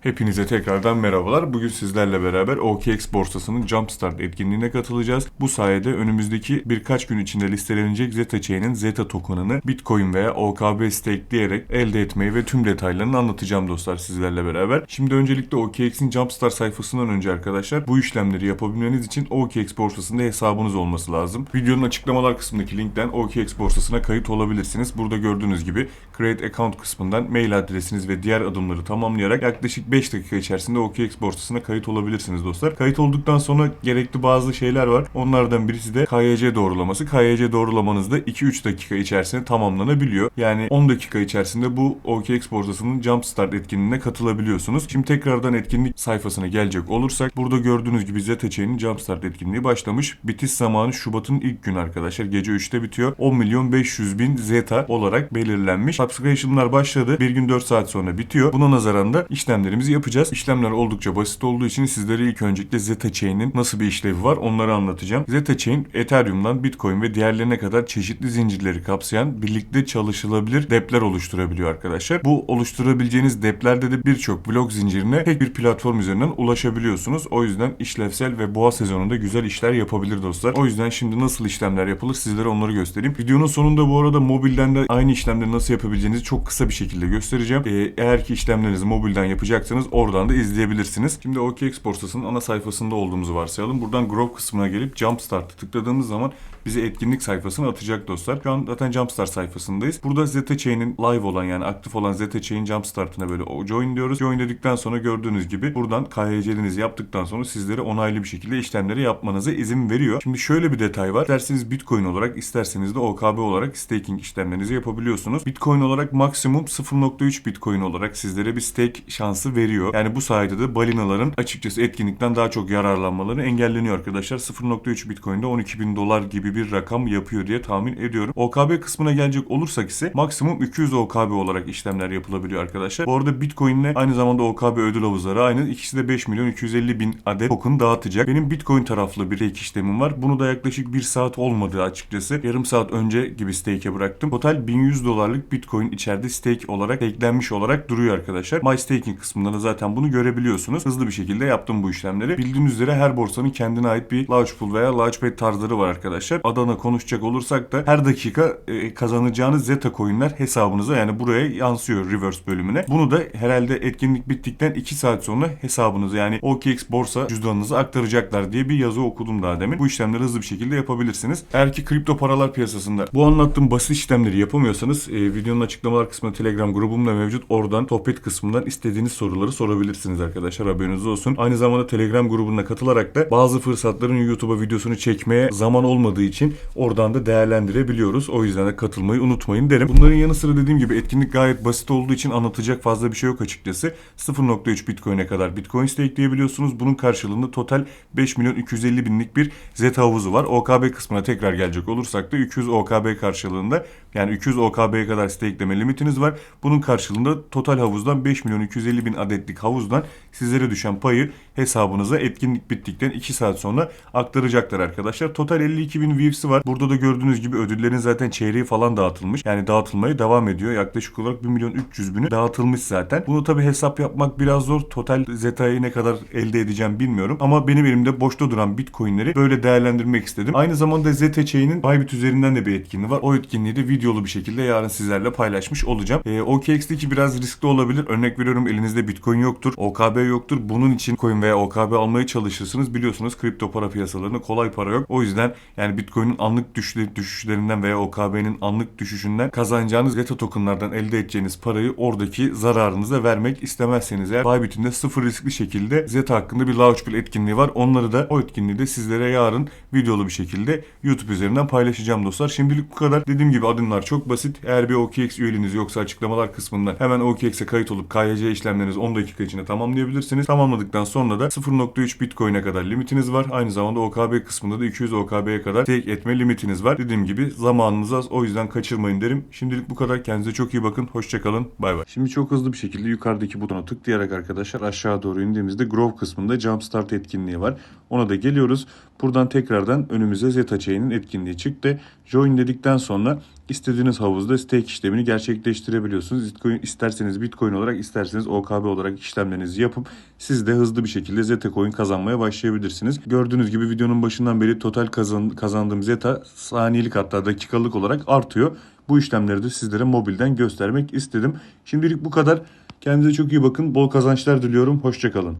Hepinize tekrardan merhabalar. Bugün sizlerle beraber OKX borsasının Jumpstart etkinliğine katılacağız. Bu sayede önümüzdeki birkaç gün içinde listelenecek Zeta Chain'in Zeta token'ını Bitcoin veya OKB stakeleyerek elde etmeyi ve tüm detaylarını anlatacağım dostlar sizlerle beraber. Şimdi öncelikle OKX'in Jumpstart sayfasından önce arkadaşlar bu işlemleri yapabilmeniz için OKX borsasında hesabınız olması lazım. Videonun açıklamalar kısmındaki linkten OKX borsasına kayıt olabilirsiniz. Burada gördüğünüz gibi Create Account kısmından mail adresiniz ve diğer adımları tamamlayarak yaklaşık 5 dakika içerisinde OKX borsasına kayıt olabilirsiniz dostlar. Kayıt olduktan sonra gerekli bazı şeyler var. Onlardan birisi de KYC doğrulaması. KYC doğrulamanız da 2-3 dakika içerisinde tamamlanabiliyor. Yani 10 dakika içerisinde bu OKX borsasının Jumpstart etkinliğine katılabiliyorsunuz. Şimdi tekrardan etkinlik sayfasına gelecek olursak burada gördüğünüz gibi Zeta Chain'in Jumpstart etkinliği başlamış. Bitiş zamanı Şubat'ın ilk günü arkadaşlar. Gece 3'te bitiyor. 10 milyon 500 bin Zeta olarak belirlenmiş. Subscription'lar başladı. Bir gün 4 saat sonra bitiyor. Buna nazaran da işlemlerimizi yapacağız. İşlemler oldukça basit olduğu için sizlere ilk öncelikle Zeta Chain'in nasıl bir işlevi var onları anlatacağım. Zeta Chain, Ethereum'dan Bitcoin ve diğerlerine kadar çeşitli zincirleri kapsayan birlikte çalışılabilir depler oluşturabiliyor arkadaşlar. Bu oluşturabileceğiniz deplerde de birçok blok zincirine tek bir platform üzerinden ulaşabiliyorsunuz. O yüzden işlevsel ve boğa sezonunda güzel işler yapabilir dostlar. O yüzden şimdi nasıl işlemler yapılır sizlere onları göstereyim. Videonun sonunda bu arada mobilden de aynı işlemleri nasıl yapabileceğinizi çok kısa bir şekilde göstereceğim. Ee, eğer ki işlemlerinizi mobilden yapacaksanız oradan da izleyebilirsiniz. Şimdi OKX borsasının ana sayfasında olduğumuzu varsayalım. Buradan Growth kısmına gelip Jumpstart'ı tıkladığımız zaman bizi etkinlik sayfasına atacak dostlar. Şu an zaten Jumpstart sayfasındayız. Burada Zeta Chain'in live olan yani aktif olan Zeta Chain Jumpstart'ına böyle join diyoruz. Join dedikten sonra gördüğünüz gibi buradan KYC'nizi yaptıktan sonra sizlere onaylı bir şekilde işlemleri yapmanıza izin veriyor. Şimdi şöyle bir detay var. İsterseniz Bitcoin olarak isterseniz de OKB olarak staking işlemlerinizi yapabiliyorsunuz. Bitcoin olarak maksimum 0.3 Bitcoin olarak sizlere bir stake şansı veriyor. Yani bu sayede de balinaların açıkçası etkinlikten daha çok yararlanmaları engelleniyor arkadaşlar. 0.3 Bitcoin'de 12 bin dolar gibi bir rakam yapıyor diye tahmin ediyorum. OKB kısmına gelecek olursak ise maksimum 200 OKB olarak işlemler yapılabiliyor arkadaşlar. Bu arada Bitcoin ile aynı zamanda OKB ödül havuzları aynı. İkisi de 5 milyon 250 bin adet token dağıtacak. Benim Bitcoin taraflı bir stake işlemim var. Bunu da yaklaşık 1 saat olmadı açıkçası. Yarım saat önce gibi stake'e bıraktım. Total 1100 dolarlık Bitcoin içeride stake olarak eklenmiş olarak duruyor arkadaşlar. My Staking kısmında da zaten bunu görebiliyorsunuz. Hızlı bir şekilde yaptım bu işlemleri. Bildiğiniz üzere her borsanın kendine ait bir launch pool veya launchpad tarzları var arkadaşlar. Adana konuşacak olursak da her dakika e, kazanacağınız Zeta coin'ler hesabınıza yani buraya yansıyor reverse bölümüne. Bunu da herhalde etkinlik bittikten 2 saat sonra hesabınıza yani OKX borsa cüzdanınıza aktaracaklar diye bir yazı okudum daha demin. Bu işlemleri hızlı bir şekilde yapabilirsiniz. Eğer ki kripto paralar piyasasında bu anlattığım basit işlemleri yapamıyorsanız e, videonun açıklamalar kısmında Telegram grubum da mevcut. Oradan sohbet kısmından istediğiniz soruları sorabilirsiniz arkadaşlar haberiniz olsun. Aynı zamanda Telegram grubuna katılarak da bazı fırsatların YouTube'a videosunu çekmeye zaman olmadığı için oradan da değerlendirebiliyoruz. O yüzden de katılmayı unutmayın derim. Bunların yanı sıra dediğim gibi etkinlik gayet basit olduğu için anlatacak fazla bir şey yok açıkçası. 0.3 Bitcoin'e kadar Bitcoin stakeleyebiliyorsunuz. Bunun karşılığında total 5 milyon 250 binlik bir Zeta havuzu var. OKB kısmına tekrar gelecek olursak da 200 OKB karşılığında yani 200 OKB'ye kadar stakeleme limitiniz var. Bunun karşılığında total havuzdan 5 milyon 250 bin adetlik havuzdan sizlere düşen payı hesabınıza etkinlik bittikten 2 saat sonra aktaracaklar arkadaşlar. Total 52 bin VIP'si var. Burada da gördüğünüz gibi ödüllerin zaten çeyreği falan dağıtılmış. Yani dağıtılmaya devam ediyor. Yaklaşık olarak 1 milyon 300 bini dağıtılmış zaten. Bunu tabi hesap yapmak biraz zor. Total Zeta'yı ne kadar elde edeceğim bilmiyorum. Ama benim elimde boşta duran Bitcoin'leri böyle değerlendirmek istedim. Aynı zamanda Zeta Chain'in Bybit üzerinden de bir etkinliği var. O etkinliği de videolu bir şekilde yarın sizlerle paylaşmış olacağım. Ee, OKX'deki biraz riskli olabilir. Örnek veriyorum elinizde Bitcoin yoktur. OKB yoktur. Bunun için coin veya OKB almaya çalışırsınız. Biliyorsunuz kripto para piyasalarında kolay para yok. O yüzden yani Bitcoin'in anlık düşüşleri- düşüşlerinden veya OKB'nin anlık düşüşünden kazanacağınız Zeta tokenlardan elde edeceğiniz parayı oradaki zararınıza vermek istemezseniz eğer Bybit'in de sıfır riskli şekilde Zeta hakkında bir Launchpool etkinliği var. Onları da o etkinliği de sizlere yarın videolu bir şekilde YouTube üzerinden paylaşacağım dostlar. Şimdilik bu kadar. Dediğim gibi adımlar çok basit. Eğer bir OKX üyeliğiniz yoksa açıklamalar kısmından hemen OKX'e kayıt olup KYC işlemlerinizi 10 dakika içinde tamamlayabilirsiniz. Tamamladıktan sonra da 0.3 Bitcoin'e kadar limitiniz var. Aynı zamanda OKB kısmında da 200 OKB'ye kadar stake etme limitiniz var. Dediğim gibi zamanınız az. O yüzden kaçırmayın derim. Şimdilik bu kadar. Kendinize çok iyi bakın. Hoşçakalın. Bay bay. Şimdi çok hızlı bir şekilde yukarıdaki butona tıklayarak arkadaşlar aşağı doğru indiğimizde Grove kısmında Jumpstart etkinliği var. Ona da geliyoruz. Buradan tekrardan önümüze Zeta Chain'in etkinliği çıktı. Join dedikten sonra istediğiniz havuzda stake işlemini gerçekleştirebiliyorsunuz. Bitcoin, isterseniz Bitcoin olarak isterseniz OKB olarak işlemlerinizi yapıp siz de hızlı bir şekilde Zeta coin kazanmaya başlayabilirsiniz. Gördüğünüz gibi videonun başından beri total kazan, kazandığım Zeta saniyelik hatta dakikalık olarak artıyor. Bu işlemleri de sizlere mobilden göstermek istedim. Şimdilik bu kadar. Kendinize çok iyi bakın. Bol kazançlar diliyorum. Hoşçakalın.